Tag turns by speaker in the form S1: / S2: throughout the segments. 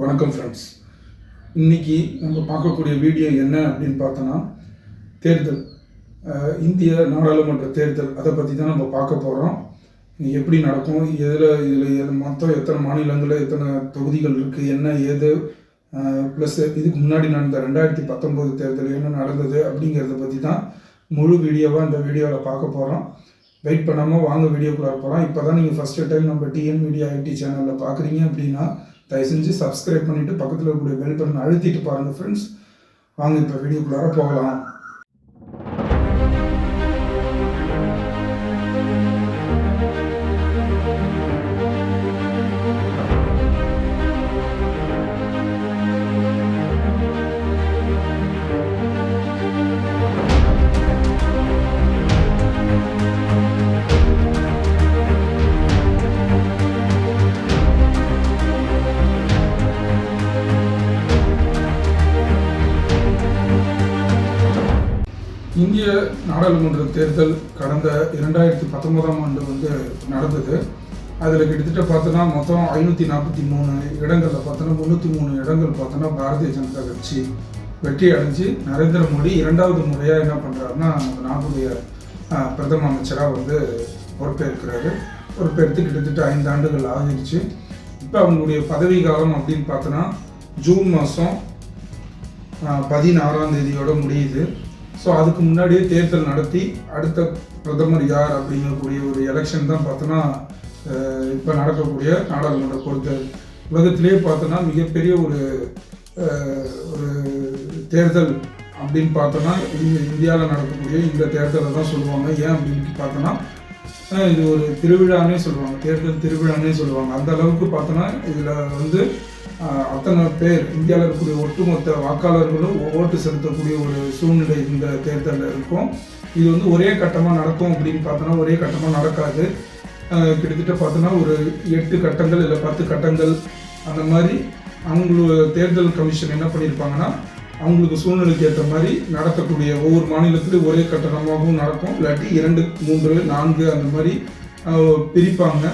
S1: வணக்கம் ஃப்ரெண்ட்ஸ் இன்றைக்கி நம்ம பார்க்கக்கூடிய வீடியோ என்ன அப்படின்னு பார்த்தோன்னா தேர்தல். இந்திய நாடாளுமன்ற தேர்தல். அதை பற்றி தான் நம்ம பார்க்க போகிறோம் எப்படி நடக்கும்? எதில் இதில் மொத்தம் எத்தனை மாநிலங்களில் எத்தனை தொகுதிகள் இருக்குது என்ன ஏது? ப்ளஸ் இதுக்கு முன்னாடி நடந்த ரெண்டாயிரத்தி பத்தொம்போது தேர்தல் என்ன நடந்தது அப்படிங்கிறத பற்றி தான் முழு வீடியோவாக இந்த வீடியோவில் பார்க்க போகிறோம் வெயிட் பண்ணாமல் வாங்க வீடியோக்குள்ளே போகிறோம் இப்போ தான் நீங்கள் ஃபஸ்ட்டு டைம் நம்ம டிஎன் மீடியா ஐடி சேனலில் பார்க்குறீங்க அப்படின்னா தயவு செஞ்சு சப்ஸ்கிரைப் பண்ணிவிட்டு பக்கத்தில் இருக்கக்கூடிய பெல் பட்டன் அழுத்திட்டு பாருங்கள் ஃப்ரெண்ட்ஸ் வாங்க இப்போ வீடியோக்குள்ளார போகலாம். இந்திய நாடாளுமன்ற தேர்தல் கடந்த இரண்டாயிரத்தி பத்தொன்பதாம் ஆண்டு வந்து நடந்தது. அதில் கிட்டத்தட்ட பார்த்தோன்னா மொத்தம் ஐநூற்றி நாற்பத்தி மூணு இடங்களில் பார்த்தோன்னா முந்நூற்றி மூணு இடங்கள் பார்த்தோன்னா பாரதிய ஜனதா கட்சி வெற்றி அடைஞ்சு நரேந்திர மோடி இரண்டாவது முறையாக என்ன பண்ணுறாருன்னா நம்ம நாட்டுடைய பிரதம அமைச்சராக வந்து பொறுப்பேற்கிறாரு. பொறுப்பேற்று கிட்டத்தட்ட ஐந்து ஆண்டுகள் ஆகிருச்சு இப்போ அவங்களுடைய பதவி காலம் அப்படின்னு பார்த்தோன்னா ஜூன் மாதம் பதினாறாம் தேதியோட முடியுது. ஸோ அதுக்கு முன்னாடியே தேர்தல் நடத்தி அடுத்த பிரதமர் யார் அப்படிங்கக்கூடிய ஒரு எலெக்ஷன் தான் பார்த்தோன்னா இப்போ நடக்கக்கூடிய நாடாளுமன்ற பொறுத்தல் உலகத்திலேயே பார்த்தோன்னா மிகப்பெரிய ஒரு ஒரு தேர்தல் அப்படின்னு பார்த்தோன்னா இந்தியாவில் நடக்கக்கூடிய இந்த தேர்தலை தான் சொல்லுவாங்க. ஏன் அப்படின்னு பார்த்தோன்னா இது ஒரு திருவிழானே சொல்லுவாங்க. தேர்தல் திருவிழானே சொல்லுவாங்க. அந்த அளவுக்கு பார்த்தோன்னா இதில் வந்து அத்தனை பேர் இந்தியாவில் இருக்கக்கூடிய ஒட்டுமொத்த வாக்காளர்களும் ஓட்டு செலுத்தக்கூடிய ஒரு சூழ்நிலை இந்த தேர்தலில் இருக்கும். இது வந்து ஒரே கட்டமாக நடக்கும் அப்படின்னு பார்த்தோன்னா ஒரே கட்டமாக நடக்காது. கிட்டத்தட்ட பார்த்தோன்னா ஒரு எட்டு கட்டங்கள் இல்லை பத்து கட்டங்கள் அந்த மாதிரி அவங்களோட தேர்தல் கமிஷன் என்ன பண்ணியிருப்பாங்கன்னா அவங்களுக்கு சூழ்நிலைக்கு ஏற்ற மாதிரி நடத்தக்கூடிய ஒவ்வொரு மாநிலத்திலும் ஒரே கட்டணமாகவும் நடக்கும். இல்லாட்டி இரண்டு மூன்று நான்கு அந்த மாதிரி பிரிப்பாங்க.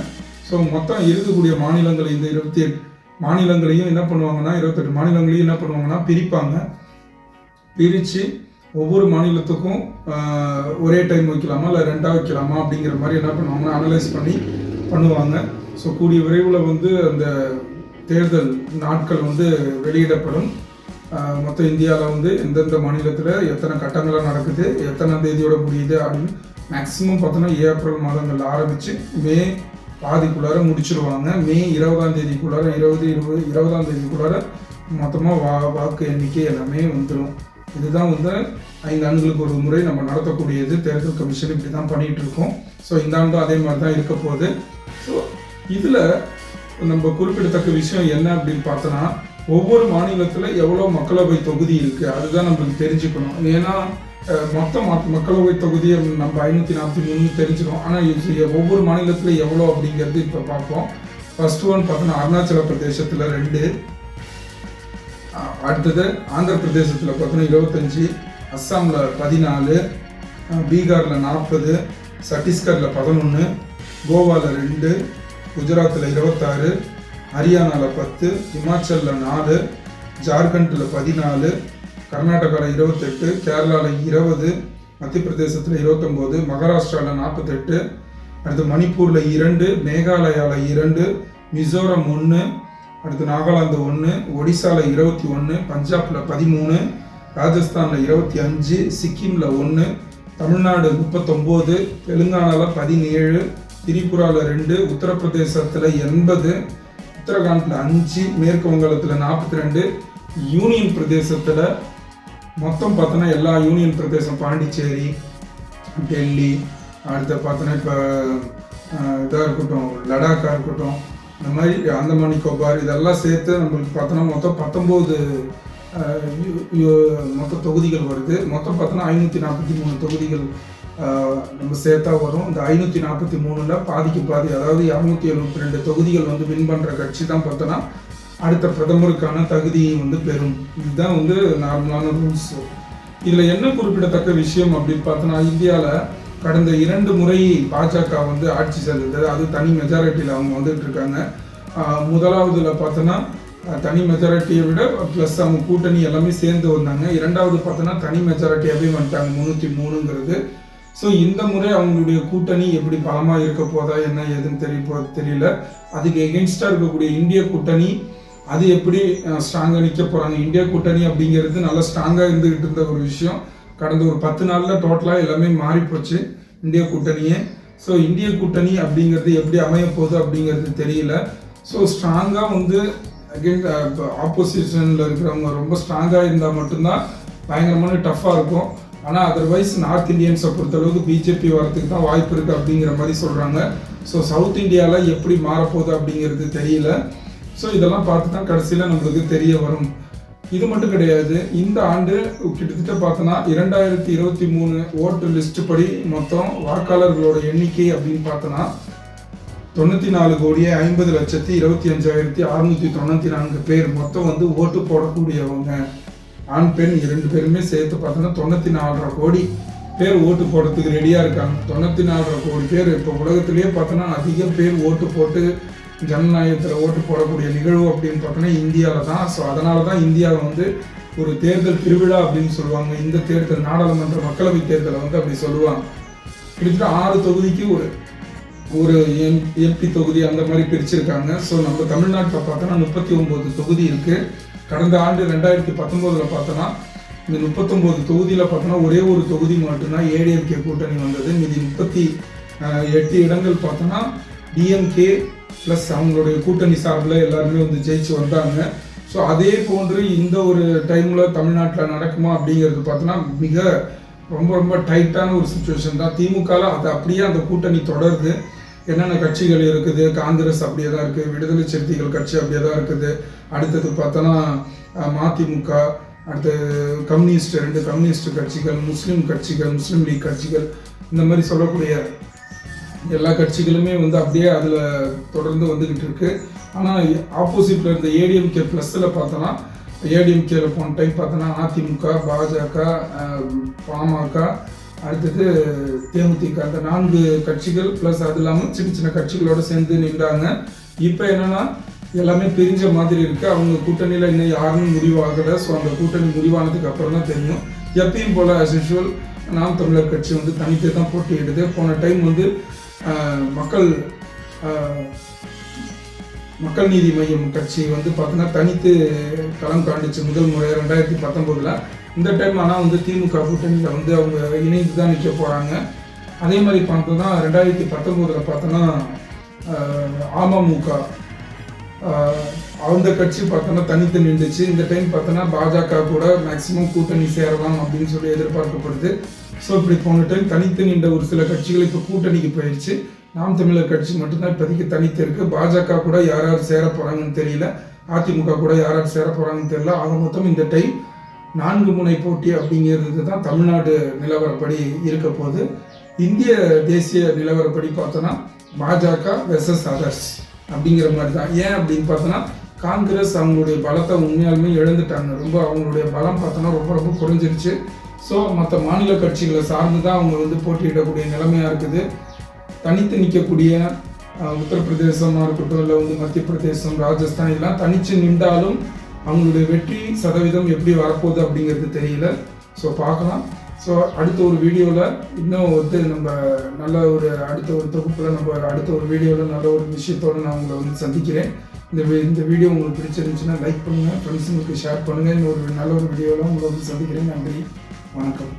S1: ஸோ மொத்தம் இருக்கக்கூடிய மாநிலங்கள் இந்த இருபத்தி எட்டு மாநிலங்களையும் என்ன பண்ணுவாங்கன்னா இருபத்தெட்டு மாநிலங்களையும் என்ன பண்ணுவாங்கன்னா பிரிப்பாங்க. பிரித்து ஒவ்வொரு மாநிலத்துக்கும் ஒரே டைம் வைக்கலாமா இல்லை ரெண்டாக வைக்கலாமா அப்படிங்கிற மாதிரி என்ன பண்ணுவாங்கன்னா அனலைஸ் பண்ணி பண்ணுவாங்க. ஸோ கூடிய விரைவில் வந்து அந்த தேர்தல் நாட்கள் வந்து வெளியிடப்படும். மொத்த இந்தியாவில் வந்து எந்தெந்த மாநிலத்தில் எத்தனை கட்டங்களாக நடக்குது எத்தனை தேதியோட முடியுது அப்படின்னு மேக்ஸிமம் பார்த்தோன்னா ஏப்ரல் மாதங்கள் ஆரம்பித்து மே பாதிக்குள்ளார முடிச்சிருவாங்க. மே இருபதாம் தேதிக்குள்ளார இருபது இருபது இருபதாம் தேதிக்குள்ளார மொத்தமாக வா வாக்கு எண்ணிக்கை எல்லாமே வந்துடும் இதுதான் வந்து ஐந்து ஆண்டுகளுக்கு ஒரு முறை நம்ம நடத்தக்கூடியது. தேர்தல் கமிஷன் இப்படி தான் பண்ணிகிட்டு இருக்கோம் ஸோ இந்த ஆண்டும் அதே மாதிரி தான் இருக்க போகுது. ஸோ இதில் நம்ம குறிப்பிடத்தக்க விஷயம் என்ன அப்படின்னு பார்த்தோன்னா ஒவ்வொரு மாநிலத்தில் எவ்வளோ மக்களவை தொகுதி இருக்குது அதுதான் நம்மளுக்கு தெரிஞ்சுக்கணும். ஏன்னா மொத்த மக்களவை தொகுதியை நம்ம ஐநூற்றி நாற்பத்தி மூணு தெரிஞ்சுக்கணும். ஆனால் ஒவ்வொரு மாநிலத்தில் எவ்வளோ அப்படிங்கிறது இப்போ பார்ப்போம். ஃபர்ஸ்ட் ஒன் பார்த்தோன்னா அருணாச்சல பிரதேசத்தில் ரெண்டு அடுத்தது ஆந்திர பிரதேசத்தில் பார்த்தோன்னா இருபத்தஞ்சி அஸ்ஸாமில் பதினாலு பீகாரில் நாற்பது சத்தீஸ்கரில் பதினொன்று கோவாவில் ரெண்டு குஜராத்தில் இருபத்தாறு ஹரியானாவில் பத்து இமாச்சலில் நாலு ஜார்க்கண்டில் பதினாலு கர்நாடகாவில் இருபத்தெட்டு கேரளாவில் இருபது மத்திய பிரதேசத்தில் இருபத்தொம்போது மகாராஷ்டிராவில் நாற்பத்தெட்டு அடுத்து மணிப்பூரில் இரண்டு மேகாலயாவில் இரண்டு மிசோரம் ஒன்று அடுத்து நாகாலாந்து ஒன்று ஒடிசாவில் இருபத்தி ஒன்று பஞ்சாபில் பதிமூணு ராஜஸ்தானில் இருபத்தி அஞ்சு சிக்கிமில் ஒன்று தமிழ்நாடு முப்பத்தொம்போது தெலுங்கானாவில் பதினேழு திரிபுராவில் ரெண்டு உத்தரப்பிரதேசத்தில் எண்பது உத்தரகாண்டில் அஞ்சு மேற்கு வங்காளத்தில் நாற்பத்தி ரெண்டு யூனியன் பிரதேசத்தில் மொத்தம் பார்த்தோன்னா எல்லா யூனியன் பிரதேசம் பாண்டிச்சேரி டெல்லி அடுத்து பார்த்தோன்னா இப்போ இதாக இருக்கட்டும் லடாக்காக இருக்கட்டும் இந்த மாதிரி அந்தமான் நிக்கோபார் இதெல்லாம் சேர்த்து நம்மளுக்கு பார்த்தோன்னா மொத்தம் பத்தொம்போது மொத்த தொகுதிகள் வருது. மொத்தம் பார்த்தோன்னா ஐநூற்றி நாற்பத்தி மூணு தொகுதிகள் நம்ம சேர்த்தா வரும். இந்த ஐநூற்றி நாற்பத்தி மூணில் பாதிக்கு பாதி அதாவது இரநூத்தி எழுபத்தி ரெண்டு தொகுதிகள் வந்து வின் பண்ணுற கட்சி தான் பார்த்தோன்னா அடுத்த பிரதமருக்கான தகுதியை வந்து பெறும். இதுதான் வந்து நார்மலான ரூல்ஸ். இதில் என்ன குறிப்பிடத்தக்க விஷயம் அப்படின்னு பார்த்தோன்னா இந்தியாவில் கடந்த இரண்டு முறை பாஜக வந்து ஆட்சி செஞ்சது. அது தனி மெஜாரிட்டியில் அவங்க வந்துட்டு இருக்காங்க. முதலாவதுல பார்த்தோன்னா தனி மெஜாரிட்டியை விட ப்ளஸ் அவங்க கூட்டணி எல்லாமே சேர்ந்து வந்தாங்க. இரண்டாவது பார்த்தோன்னா தனி மெஜாரிட்டியாகவே வந்துட்டாங்க. முந்நூற்றி மூணுங்கிறது. ஸோ இந்த முறை அவங்களுடைய கூட்டணி எப்படி பலமாக இருக்க போதா என்ன ஏதுன்னு தெரிய போ தெரியல. அதுக்கு எகென்ஸ்டாக இருக்கக்கூடிய இந்திய கூட்டணி அது எப்படி ஸ்ட்ராங்காக நிற்க போகிறாங்க இந்திய கூட்டணி அப்படிங்கிறது நல்லா ஸ்ட்ராங்காக இருந்துகிட்டு இருந்த ஒரு விஷயம். கடந்த ஒரு பத்து நாளில் டோட்டலாக எல்லாமே மாறிப்போச்சு இந்திய கூட்டணியே. ஸோ இந்திய கூட்டணி அப்படிங்கிறது எப்படி அமைய போகுது அப்படிங்கிறது தெரியல. ஸோ ஸ்ட்ராங்காக வந்து அகெயின் ஆப்போசிஷனில் இருக்கிறவங்க ரொம்ப ஸ்ட்ராங்காக இருந்தால் மட்டும்தான் பயங்கரமான டஃப்பாக இருக்கும். ஆனால் அதர்வைஸ் நார்த் இந்தியன்ஸை பொறுத்தளவுக்கு பிஜேபி வரத்துக்கு தான் வாய்ப்பு இருக்குது அப்படிங்கிற மாதிரி சொல்கிறாங்க ஸோ சவுத் இந்தியாவில் எப்படி மாறப்போகுது அப்படிங்கிறது தெரியல. ஸோ இதெல்லாம் பார்த்து தான் கடைசியில் நம்மளுக்கு தெரிய வரும். இது மட்டும் கிடையாது. இந்த ஆண்டு கிட்டத்தட்ட பார்த்தோன்னா இரண்டாயிரத்தி இருபத்தி மூணு ஓட்டு லிஸ்ட் படி மொத்தம் வாக்காளர்களோட எண்ணிக்கை அப்படின்னு பார்த்தோன்னா தொண்ணூற்றி நாலு கோடியே ஐம்பது லட்சத்தி இருபத்தி அஞ்சாயிரத்தி அறுநூத்தி தொண்ணூற்றி நான்கு பேர் மொத்தம் வந்து ஓட்டு போடக்கூடியவங்க. ஆண் பெண் இரண்டு பேருமே சேர்த்து பார்த்தோன்னா தொண்ணூற்றி நாலரை கோடி பேர் ஓட்டு போடுறதுக்கு ரெடியாக இருக்காங்க. தொண்ணூற்றி நாலரை கோடி பேர் இப்போ உலகத்திலேயே பார்த்தோன்னா அதிக பேர் ஓட்டு போட்டு ஜனநாயகத்தில் ஓட்டு போடக்கூடிய நிகழ்வு அப்படின்னு பார்த்தோன்னா இந்தியாவில் தான். ஸோ அதனால தான் இந்தியாவை வந்து ஒரு தேர்தல் திருவிழா அப்படின்னு சொல்லுவாங்க. இந்த தேர்தல் நாடாளுமன்ற மக்களவை தேர்தலை வந்து அப்படி சொல்லுவாங்க. கிட்டத்தட்ட ஆறு தொகுதிக்கு ஒரு ஒரு எம் எம்பி தொகுதி அந்த மாதிரி பிரிச்சிருக்காங்க. ஸோ நம்ம தமிழ்நாட்டில் பார்த்தோன்னா முப்பத்தி ஒம்பது தொகுதி இருக்குது கடந்த ஆண்டு ரெண்டாயிரத்தி பத்தொம்போதில் பார்த்தோன்னா இந்த முப்பத்தொம்போது தொகுதியில் பார்த்தோன்னா ஒரே ஒரு தொகுதி மட்டும்தான் ஏடிஎம்கே கூட்டணி வந்தது. மீதி முப்பத்தி எட்டு இடங்கள் பார்த்தோன்னா டிஎம்கே ப்ளஸ் அவங்களுடைய கூட்டணி சார்பில் எல்லாருமே வந்து ஜெயிச்சு வந்தாங்க. ஸோ அதே போன்று இந்த ஒரு டைமில் தமிழ்நாட்டில் நடக்குமா அப்படிங்கிறது பார்த்தோன்னா மிக ரொம்ப ரொம்ப டைட்டான ஒரு சுச்சுவேஷன் தான். திமுகவில் அது அப்படியே அந்த கூட்டணி தொடருது. என்னென்ன கட்சிகள் இருக்குது? காங்கிரஸ் அப்படியே தான் இருக்குது விடுதலை சிறுத்தைகள் கட்சி அப்படியே தான் இருக்குது. அடுத்தது பார்த்தோன்னா மதிமுக அடுத்து கம்யூனிஸ்ட் ரெண்டு கம்யூனிஸ்ட் கட்சிகள் முஸ்லீம் கட்சிகள் முஸ்லீம் லீக் கட்சிகள் இந்த மாதிரி சொல்லக்கூடிய எல்லா கட்சிகளுமே வந்து அப்படியே அதில் தொடர்ந்து வந்துக்கிட்டு இருக்கு. ஆனால் ஆப்போசிட்டில் இருந்த ஏடிஎம்கே ப்ளஸில் பார்த்தோன்னா ஏடிஎம்கேல போன டைம் பார்த்தோன்னா அதிமுக பாஜக பாமக அடுத்தது தேமுதிக. அந்த நான்கு கட்சிகள் ப்ளஸ் அது இல்லாமல் சின்ன சின்ன கட்சிகளோடு சேர்ந்து நின்றாங்க. இப்போ என்னென்னா எல்லாமே பிரிஞ்ச மாதிரி இருக்குது அவங்க கூட்டணியில் இன்னும் யாரும் முடிவாகலை. ஸோ அந்த கூட்டணி முடிவானதுக்கு அப்புறம் தான் தெரியும். எப்பயும் போல் அஸ் யூஷுவல் நாம் தமிழர் கட்சி வந்து தனித்தே தான் போட்டியிடுது. போன டைம் வந்து மக்கள் மக்கள் நீதி மையம் கட்சி வந்து பார்த்தோன்னா தனித்து களம் காண்டுச்சு முதல் முறை ரெண்டாயிரத்தி பத்தொம்போதில் இந்த டைம் ஆனால் வந்து திமுக கூட்டணியில் வந்து அவங்க இணைந்து தான் நிற்க போகிறாங்க அதே மாதிரி பார்த்தோம்னா ரெண்டாயிரத்தி பத்தொம்போதில் பார்த்தோன்னா அமமுக அந்த கட்சி பார்த்தோன்னா தனித்து நின்றுச்சு. இந்த டைம் பார்த்தோன்னா பாஜக கூட மேக்சிமம் கூட்டணி சேரலாம் அப்படின்னு சொல்லி எதிர்பார்க்கப்படுது. ஸோ இப்படி போன டைம் தனித்து நின்ற ஒரு சில கட்சிகள் இப்போ கூட்டணிக்கு போயிடுச்சு நாம் தமிழர் கட்சி மட்டும்தான் இப்போதைக்கு தனித்து இருக்குது பாஜக கூட யார் யார் சேர போகிறாங்கன்னு தெரியல. அதிமுக கூட யார் யார் சேர போகிறாங்கன்னு தெரியல. ஆக மொத்தம் இந்த டைம் நான்கு முனை போட்டி அப்படிங்கிறது தான் தமிழ்நாடு நிலவரப்படி இருக்க போது இந்திய தேசிய நிலவரப்படி பார்த்தோன்னா பாஜக வெர்சஸ் அதர்ஸ் அப்படிங்கிற மாதிரி தான் ஏன் அப்படின்னு பார்த்தோன்னா காங்கிரஸ் அவங்களுடைய பலத்தை உண்மையாலுமே இழந்துட்டாங்க. ரொம்ப அவங்களுடைய பலம் பார்த்தோன்னா ரொம்ப ரொம்ப குறைஞ்சிருச்சு. ஸோ மற்ற மாநில கட்சிகளை சார்ந்து தான் அவங்க வந்து போட்டியிடக்கூடிய நிலைமையாக இருக்குது. தனித்து நிற்கக்கூடிய உத்தரப்பிரதேசமாக இருக்கட்டும் இல்லை வந்து மத்திய பிரதேசம் ராஜஸ்தான் இதெல்லாம் தனித்து நின்றாலும் அவங்களுடைய வெற்றி சதவீதம் எப்படி வரப்போகுது அப்படிங்கிறது தெரியல. ஸோ பார்க்கலாம். ஸோ அடுத்த ஒரு வீடியோவில் இன்னும் வந்து நம்ம நல்ல ஒரு அடுத்த ஒரு தொகுப்பில் நம்ம அடுத்த ஒரு வீடியோவில் நல்ல ஒரு விஷயத்தோடு நான் உங்களை வந்து சந்திக்கிறேன். இந்த இந்த வீடியோ உங்களுக்கு பிடிச்சிருந்துச்சுன்னா லைக் பண்ணுங்கள் ஃப்ரெண்ட்ஸுங்களுக்கு ஷேர் பண்ணுங்கள் இன்னொரு நல்ல ஒரு வீடியோவில் உங்களை வந்து சந்திக்கிறேன். நன்றி. வணக்கம்.